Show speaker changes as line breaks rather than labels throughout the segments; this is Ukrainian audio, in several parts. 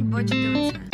день, бачите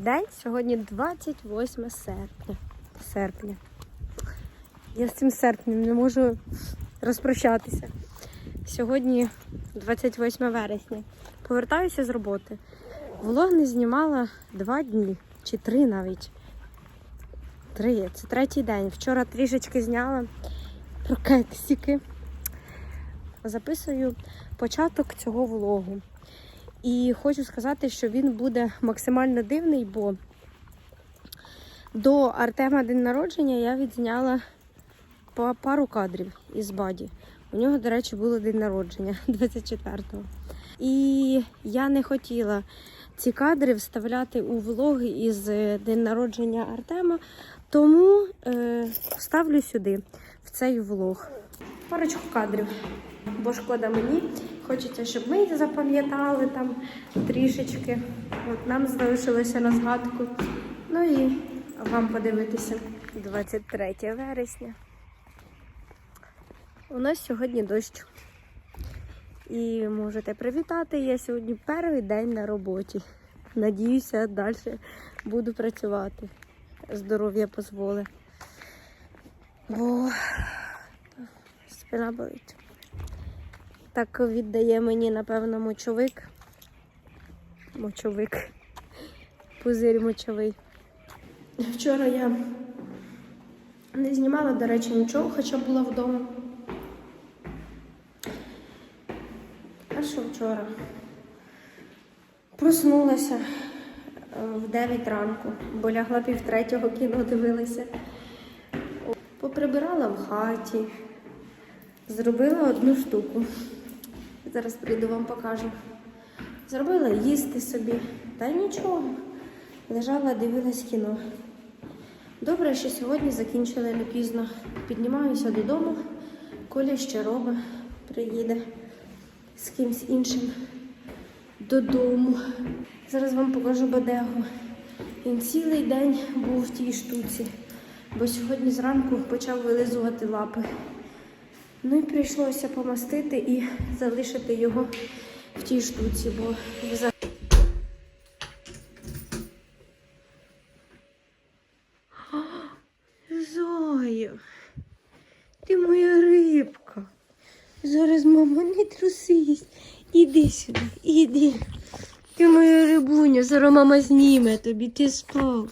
день. Сьогодні 28 серпня. Серпня. Я з цим серпнем не можу розпрощатися. Сьогодні 28 вересня. Повертаюся з роботи. Влог не знімала два дні чи три навіть. Три. Це третій день. Вчора трішечки зняла про кексики. Записую початок цього влогу. І хочу сказати, що він буде максимально дивний, бо до Артема день народження я відзняла пару кадрів із Баді. У нього, до речі, було день народження 24-го. І я не хотіла ці кадри вставляти у влоги із е, день народження Артема, тому е, вставлю сюди, в цей влог. Парочку кадрів, бо шкода мені. Хочеться, щоб ми їх запам'ятали там трішечки. От нам залишилося на згадку. Ну і вам подивитися 23 вересня. У нас сьогодні дощ. І можете привітати. Я сьогодні перший день на роботі. Надіюся, далі буду працювати. Здоров'я дозволить. Бо спина болить. Так віддає мені, напевно, мочовик. Мочовик. Пузир мочовий. Вчора я не знімала, до речі, нічого, хоча була вдома. А що вчора? Проснулася е, в 9 ранку, бо лягла пів третього кіно дивилася. Поприбирала в хаті, зробила одну штуку. Зараз прийду вам покажу. Зробила їсти собі, та нічого. Лежала, дивилась кіно. Добре, що сьогодні закінчили не пізно. Піднімаюся додому. Коля ще робить, приїде з кимсь іншим додому. Зараз вам покажу Бадегу. Він цілий день був в тій штуці, бо сьогодні зранку почав вилизувати лапи. Ну і прийшлося помастити і залишити його в тій штуці, бо за- Зоя, ти моя рибка. Зараз, мама, не трусись. Іди сюди, іди. Ти моя рибуня, зараз мама зніме тобі, ти спав.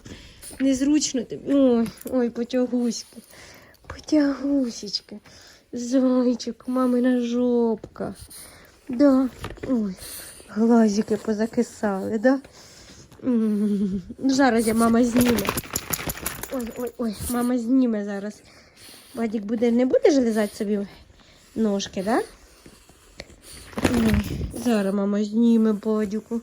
Незручно тобі. Ой, ой, потягуська. Потягусечка. Зайчик, мамина жопка. Да. Ой, глазики позакисали, да? Зараз я мама зніме. Ой, ой, ой, мама зніме зараз. Вадік буде, не будеш лизати собі ножки, да? Ой, зараз мама зніме Бадюку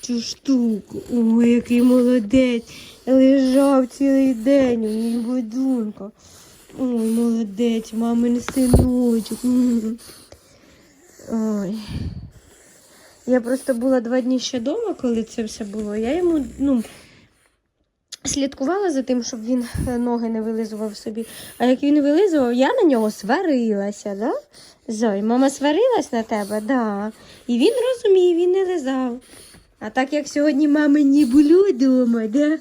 цю штуку. Ой, який молодець. Лежав цілий день у ній будунка. Ой, молодець, мамин синочок. Ой. Я просто була два дні ще вдома, коли це все було. Я йому, ну, слідкувала за тим, щоб він е, ноги не вилизував собі. А як він вилизував, я на нього сварилася, да? Зой, мама сварилась на тебе, да. І він розумів, він не лизав. А так як сьогодні мами не було вдома, да?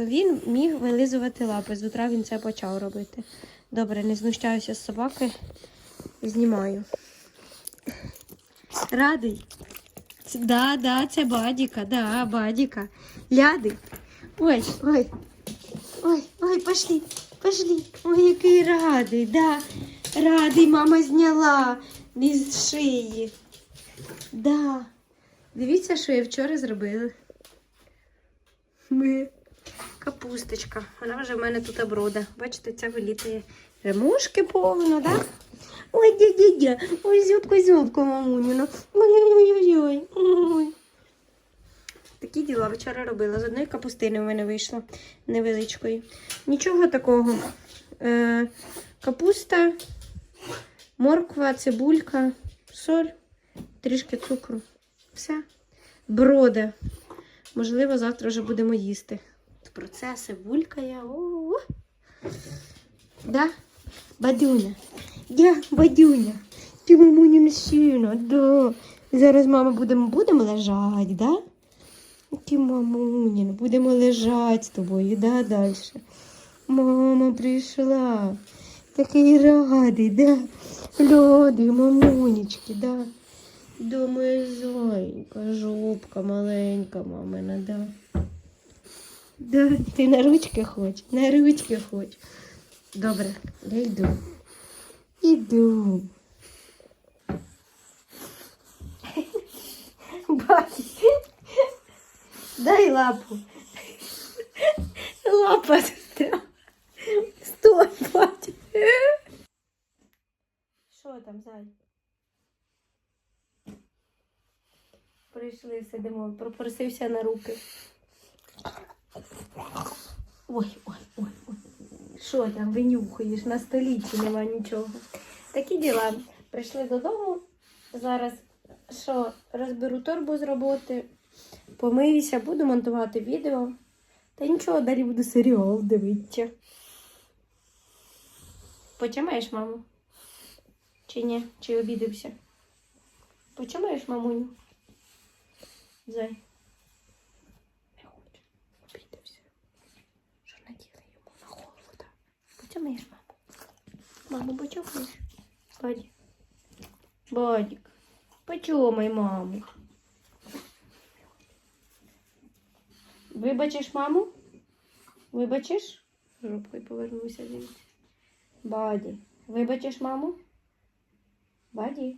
То він міг вилизувати лапи. З утра він це почав робити. Добре, не знущаюся з собаки. Знімаю. Радий? Да, да, це бадіка, да, бадіка. Ляди. Ой, ой. Ой, ой, пошли, пошли. Ой, який радий, да. Радий, мама зняла із шиї. Да. Дивіться, що я вчора зробила. Ми. Капусточка. Вона вже в мене тут оброда. Бачите, ця вилітає. Ремушки повно, так? Ой, дядя, ой, зютко, зютко, мамуніна. Ой-ой-ой-ой. Ой. Такі діла вчора робила. З одної капустини в мене вийшло невеличкої. Нічого такого. Е, капуста, морква, цибулька, соль, трішки цукру. Все. Броде. Можливо, завтра вже будемо їсти. Процеси булькає. Да? Бадюня. Я бадюня. Ти мамунін сина, да. Зараз мама будемо, будемо лежати, да? Ти мамунін, будемо лежати з тобою, да, далі. Мама прийшла. Такий радий, да? Радий, мамунечки, да? Да, моя жопка маленька мамина, да. Да, ти на ручки хоч, на ручки хоч. Добре, я йду. Іду. Бачиш? Дай лапу. Лапа застряла. Стой, бачиш. Що там, зай? Прийшли, сидимо, попросився на руки. Ой, ой, ой. Що там винюхаєш? На столі чи нема нічого. Такі діла. Прийшли додому. Зараз що, розберу торбу з роботи, помиюся, буду монтувати відео. Та нічого, далі буду серіал дивитися. Почимаєш, маму? Чи ні? Чи обідався? Почимаєш, мамуню? Зай. Не хочу. Обідався. Що наділи йому на голову, так? Почимаєш, маму? Маму, почухаєш? Баді. Бадік. Почумай, маму. Вибачиш маму? Вибачиш? Жопкою повернуся звідси. Баді. Вибачиш маму? Баді.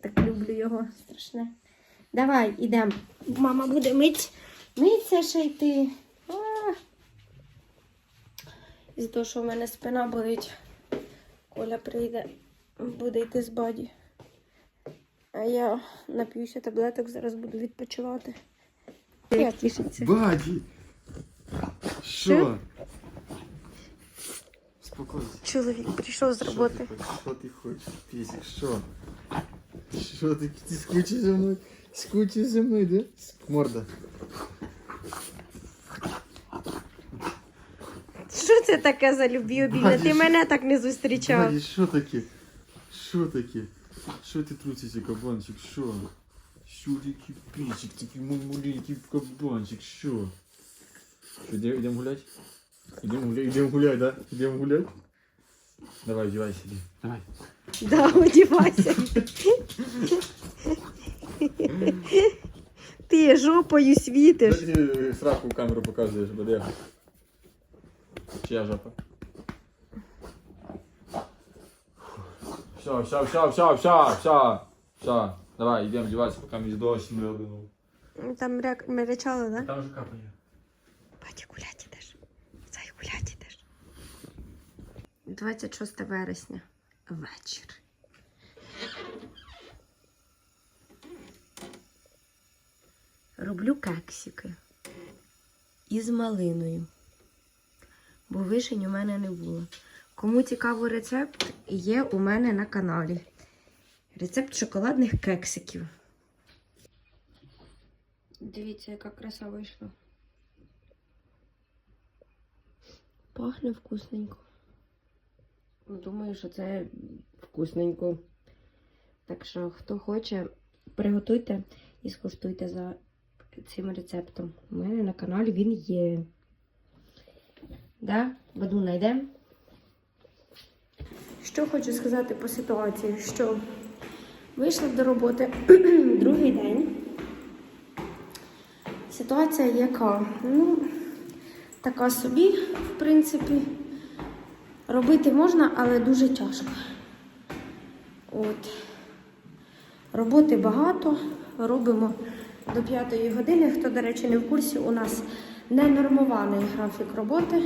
Так люблю його страшне. Давай, ідемо. Мама буде мить. Миться ще йти. Із-за того, що в мене спина болить. Коля прийде, буде йти з баді. А я нап'юся таблеток, зараз буду відпочивати. Я тішиться.
Баді! Що? Спокойся.
Чоловік прийшов з роботи.
Що ти хочеш? Пісік, що? Що ти, ти скучиш за мною? Скучиш за мною, да? Морда.
Що це таке за любі обійми? Ти мене так не зустрічав.
Баді, що таке? Що таке? Що ти трусишся, кабанчик? Що? Що такий пісик, такий маленький кабанчик, що? Ідемо ідем гулять? Ідемо гулять, ідемо гулять, да? Ідемо гулять? Давай, одівайся, іди. Давай.
Да, одівайся. Ти жопою світиш.
Ти сраку в камеру показуєш, бо Чия жопа? Все, все, все, все, все, все, все. Давай, йдемо одіватися, поки мій дощ не обинув.
Там ряк... ми да?
Там вже капає.
Батя гулять ідеш. Зай гулять ідеш. 26 вересня. Вечір. Роблю кексики із малиною. Бо вишень у мене не було. Кому цікаво рецепт, є у мене на каналі. Рецепт шоколадних кексиків. Дивіться, яка краса вийшла. Пахне вкусненько. Ну, Думаю, що це вкусненько. Так що, хто хоче, приготуйте і скуштуйте за цим рецептом. У мене на каналі він є. Да? Воду знайдемо. Що хочу сказати по ситуації, що вийшла до роботи другий день. Ситуація яка? Ну, така собі, в принципі. Робити можна, але дуже тяжко. От. Роботи багато, робимо до 5 години. Хто, до речі, не в курсі, у нас ненормований графік роботи.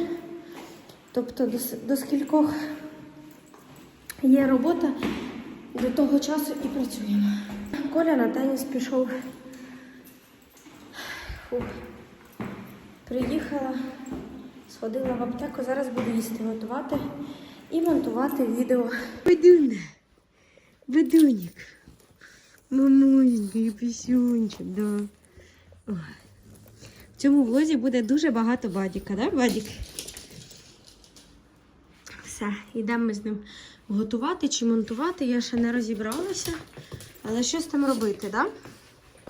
Тобто до, до скількох є робота, до того часу і працюємо. Коля на теніс пішов Фу. Приїхала, сходила в аптеку, зараз буду їсти готувати і монтувати відео. Бедуня, бедунік. Мамусенький пісюнчик, да. В цьому влозі буде дуже багато бадіка, да, бадік? Все, йдемо ми з ним готувати чи монтувати. Я ще не розібралася, але щось там робити, да?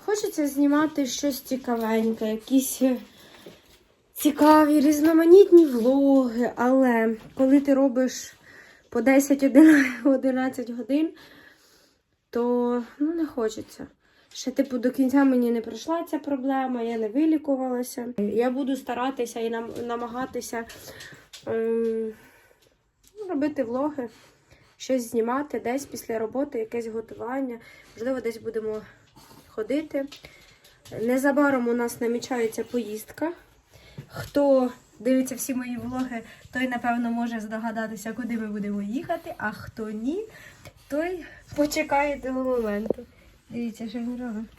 Хочеться знімати щось цікавеньке, якісь е, цікаві, різноманітні влоги, але коли ти робиш по 10-11 годин, то ну, не хочеться. Ще, типу, до кінця мені не пройшла ця проблема, я не вилікувалася. Я буду старатися і намагатися ем, робити влоги, щось знімати десь після роботи, якесь готування. Можливо, десь будемо ходити. Незабаром у нас намічається поїздка. Хто дивиться всі мої влоги, той, напевно, може здогадатися, куди ми будемо їхати, а хто ні, той почекає того моменту. Дивіться, що він робить.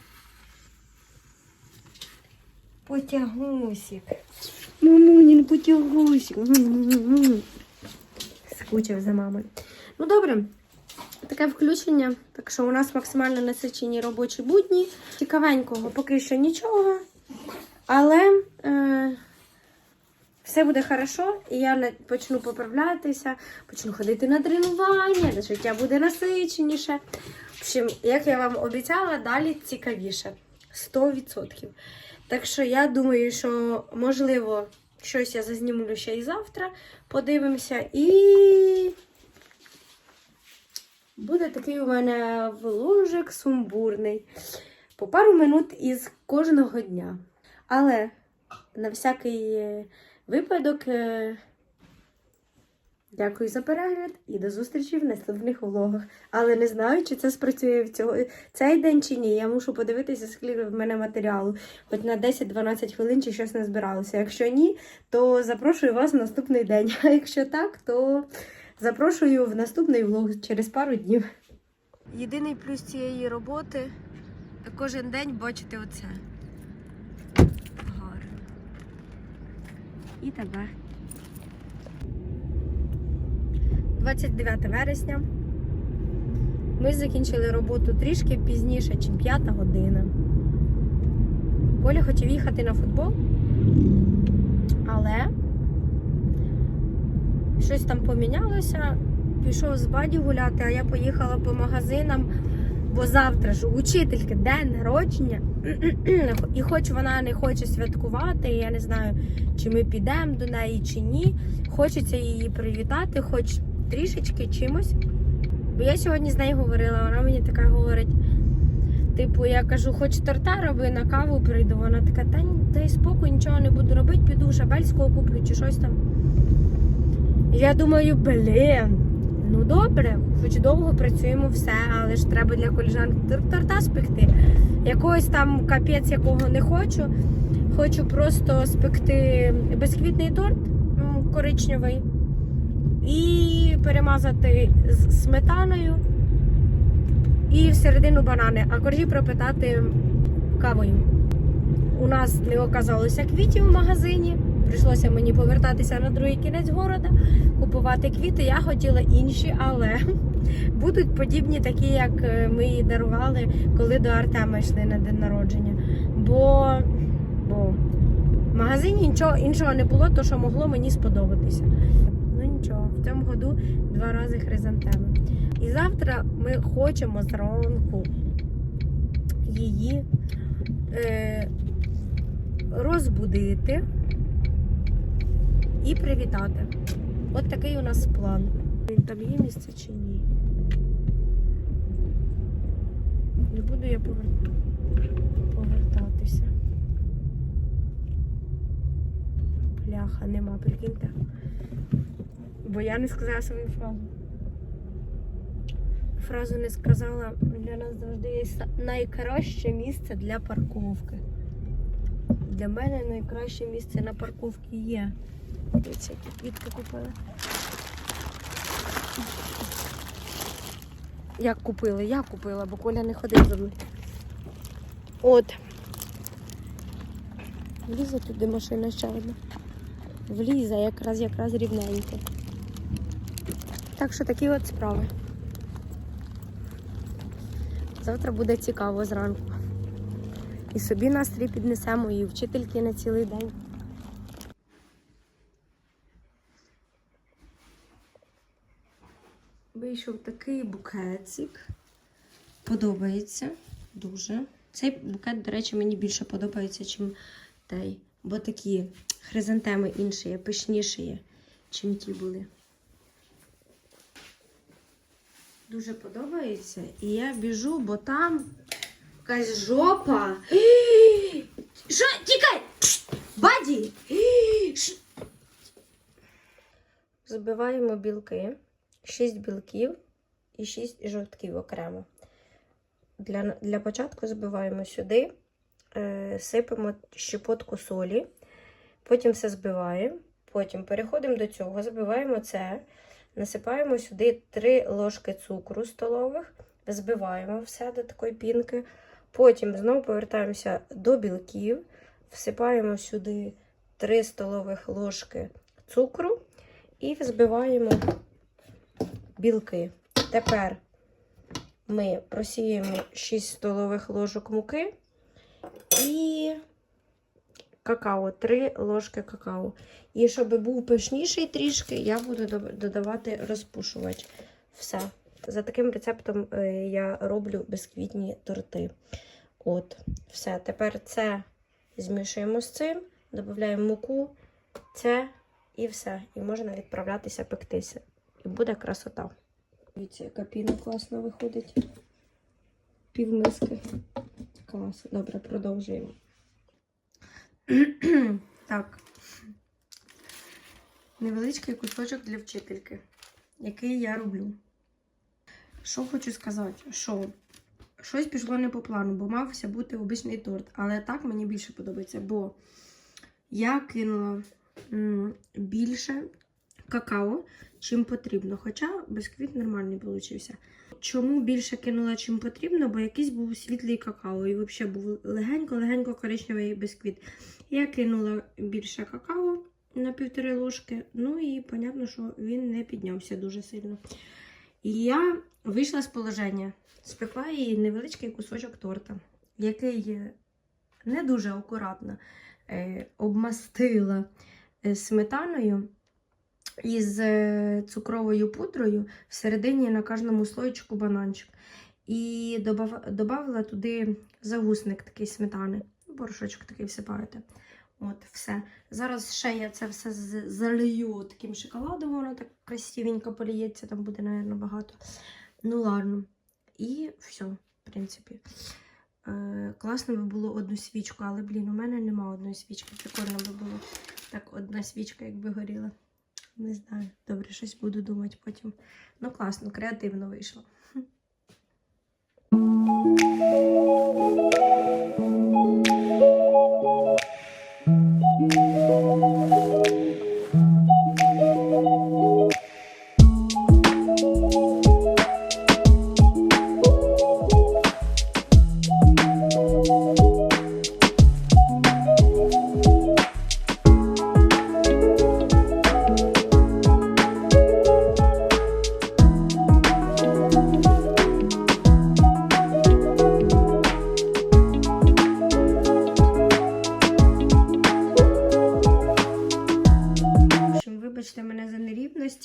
Потягусик. Мамунін потягусик. Скучив за мамою. Ну добре, таке включення. Так що у нас максимально насичені робочі будні. Цікавенького поки що нічого. Але е, все буде хорошо, і я почну поправлятися, почну ходити на тренування, життя буде насиченіше. В общем, як я вам обіцяла, далі цікавіше. 100%. Так що я думаю, що можливо щось я зазнімлю ще і завтра. Подивимося. І буде такий у мене вложик сумбурний. По пару минут із кожного дня. Але на всякий е, випадок. Дякую за перегляд і до зустрічі в наступних влогах. Але не знаю, чи це спрацює в цього, цей день чи ні. Я мушу подивитися, скільки в мене матеріалу. Хоч на 10-12 хвилин чи щось не збиралося. Якщо ні, то запрошую вас в наступний день. А якщо так, то запрошую в наступний влог через пару днів. Єдиний плюс цієї роботи кожен день бачити оце. Гарно. І тебе. 29 вересня. Ми закінчили роботу трішки пізніше, ніж 5 година. Коля хотів їхати на футбол, але щось там помінялося. Пішов з баді гуляти, а я поїхала по магазинам, бо завтра ж учительки день народження. І хоч вона не хоче святкувати, я не знаю, чи ми підемо до неї, чи ні. Хочеться її привітати, хоч трішечки чимось. Бо я сьогодні з нею говорила, вона мені така говорить. Типу, я кажу, хоч торта роби, на каву прийду. Вона така, та дай спокій, нічого не буду робити, піду шабельського куплю чи щось там. Я думаю, блін, ну добре, хоч довго працюємо все, але ж треба для коліжанки торта спекти. Якогось там капець, якого не хочу. Хочу просто спекти безквітний торт коричневий і перемазати з сметаною і всередину банани, а коржі пропитати кавою. У нас не оказалося квітів в магазині. Прийшлося мені повертатися на другий кінець города, купувати квіти. Я хотіла інші, але будуть подібні, такі, як е, ми їй дарували, коли до Артема йшли на день народження. Бо, бо в магазині нічого іншого не було, то що могло мені сподобатися. Нічого, в цьому году два рази хризантеми. І завтра ми хочемо зранку її е, розбудити і привітати. От такий у нас план. Там є місце чи ні? Не буду я повертатися. Бляха, нема, прикиньте. Бо я не сказала свою фразу. Фразу не сказала, для нас завжди є найкраще місце для парковки. Для мене найкраще місце на парковці є. Дивіться, які квітки купили. Як купили? Я купила, бо Коля не ходив за мною. От. Влізе туди машина ще одна. Влізе якраз якраз рівненько. Так що такі от справи. Завтра буде цікаво зранку. І собі настрій піднесемо, і вчительки на цілий день. Вийшов такий букетик. Подобається дуже. Цей букет, до речі, мені більше подобається, ніж той. Бо такі хризантеми інші, пишніші, чим ті були. Дуже подобається. І я біжу, бо там якась жопа. Що? Тікай! Баді! Збиваємо білки. 6 білків і 6 жовтків окремо. Для, для початку збиваємо сюди, е, сипемо щепотку солі, потім все збиваємо. Потім переходимо до цього, збиваємо це, насипаємо сюди 3 ложки цукру столових, збиваємо все до такої пінки. Потім знову повертаємося до білків, всипаємо сюди 3 столових ложки цукру і взбиваємо білки. Тепер ми просіємо 6 столових ложок муки і какао, 3 ложки какао. І щоб був пишніший трішки, я буду додавати розпушувач. Все. За таким рецептом е, я роблю безквітні торти. От, все. Тепер це змішуємо з цим, додаємо муку, це і все. І можна відправлятися пектися. І буде красота. Дивіться, яка піна класно виходить. Пів миски. Клас. Добре, продовжуємо. Так. Невеличкий кусочок для вчительки, який я роблю. Що хочу сказати, що щось пішло не по плану, бо мався бути обичний торт. Але так мені більше подобається, бо я кинула більше какао, чим потрібно. Хоча бісквіт нормальний получився. Чому більше кинула, чим потрібно? Бо якийсь був світлий какао, і взагалі був легенько-легенько коричневий бісквіт. Я кинула більше какао на півтори ложки, ну і понятно, що він не піднявся дуже сильно. І я вийшла з положення, спекла їй невеличкий кусочок торта, який не дуже акуратно е, обмастила е, сметаною із е, цукровою пудрою всередині на кожному слоєчку бананчик. І додавала туди загусник такий сметани. Порошочок такий всипаєте. От, все. Зараз ще я це все залию таким шоколадом, воно так красивенько поліється, там буде, мабуть, багато. Ну, ладно. І все, в принципі. Е, класно би було одну свічку, але, блін, у мене нема одної свічки. Прикольно би було. Так, одна свічка, якби горіла. Не знаю. Добре, щось буду думати потім. Ну, класно, креативно вийшло. В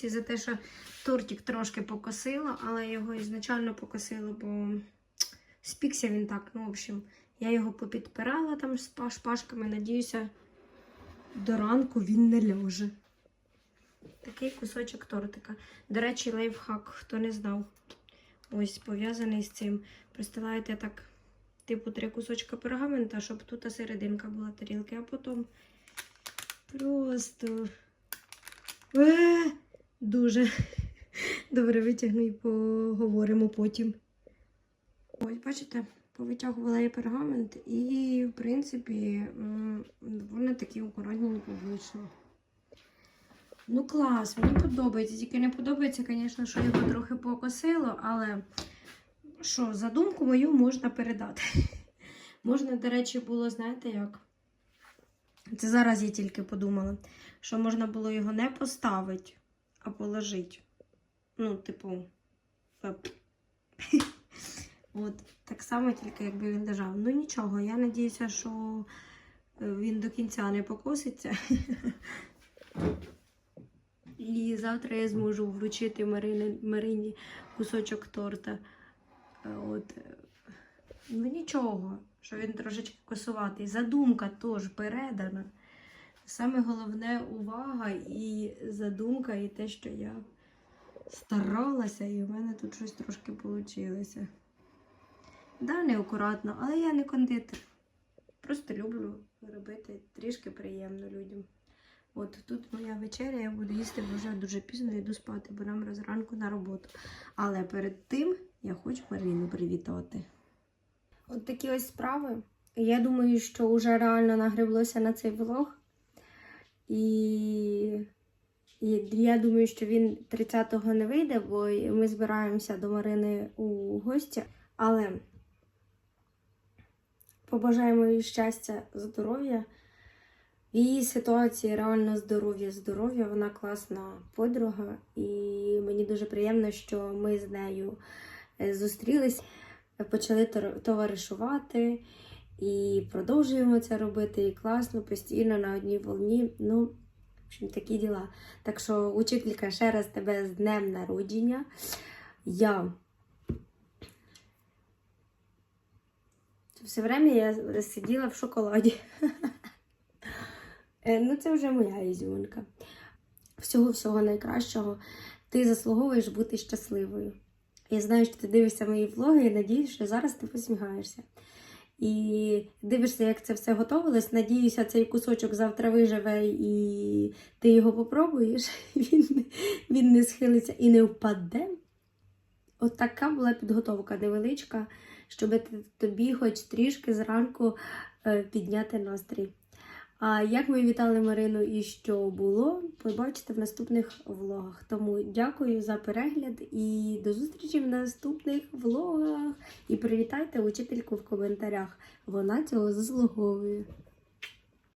нерівності, за те, що тортик трошки покосила, але його ізначально покосила, бо спікся він так. Ну, в общем, я його попідпирала там шпажками. Надіюся, до ранку він не ляже. Такий кусочок тортика. До речі, лайфхак, хто не знав. Ось пов'язаний з цим. Пристилаєте так, типу, три кусочка пергамента, щоб тут серединка була тарілки, а потім просто. Е, дуже. Добре, витягну і поговоримо потім. Ось, бачите, повитягувала я пергамент, і, в принципі, вони такі акуратненько вийшли. Ну, клас, мені подобається. Тільки не подобається, звісно, що його трохи покосило, але що, задумку мою можна передати. Можна, до речі, було, знаєте як? Це зараз я тільки подумала, що можна було його не поставити, а положити. Ну, типу. От, так само, тільки якби він лежав. Ну нічого, я надіюся, що е, він до кінця не покоситься. І завтра я зможу вручити Марині, Марині кусочок торта. Е, От. е, Ну нічого, що він трошечки косуватий. Задумка теж передана. Саме головне увага і задумка, і те, що я старалася, і в мене тут щось трошки вийшло. Да, неакуратно, але я не кондитер. Просто люблю робити трішки приємно людям. От тут моя вечеря, я буду їсти, бо вже дуже пізно йду спати, бо нам зранку на роботу. Але перед тим я хочу Марину привітати. От такі ось справи. Я думаю, що вже реально нагреблося на цей влог. І, і я думаю, що він 30-го не вийде, бо ми збираємося до Марини у гості. Але побажаємо їй щастя, здоров'я. В її ситуації реально здоров'я, здоров'я. Вона класна подруга, і мені дуже приємно, що ми з нею е, зустрілись, почали товаришувати і продовжуємо це робити. І класно, постійно на одній волні. Ну, в общем, такі діла. Так що, учителька, ще раз тебе з днем народження. Я все время я сиділа в шоколаді. Е, Ну, це вже моя ізюминка. Всього-всього найкращого. Ти заслуговуєш бути щасливою. Я знаю, що ти дивишся мої влоги і надіюсь, що зараз ти посміхаєшся. І дивишся, як це все готовилось. Надіюся, цей кусочок завтра виживе і ти його попробуєш. Він, він не схилиться і не впаде. От така була підготовка невеличка, щоб тобі хоч трішки зранку е, підняти настрій. А як ми вітали Марину і що було, побачите в наступних влогах. Тому дякую за перегляд і до зустрічі в наступних влогах. І привітайте учительку в коментарях. Вона цього заслуговує.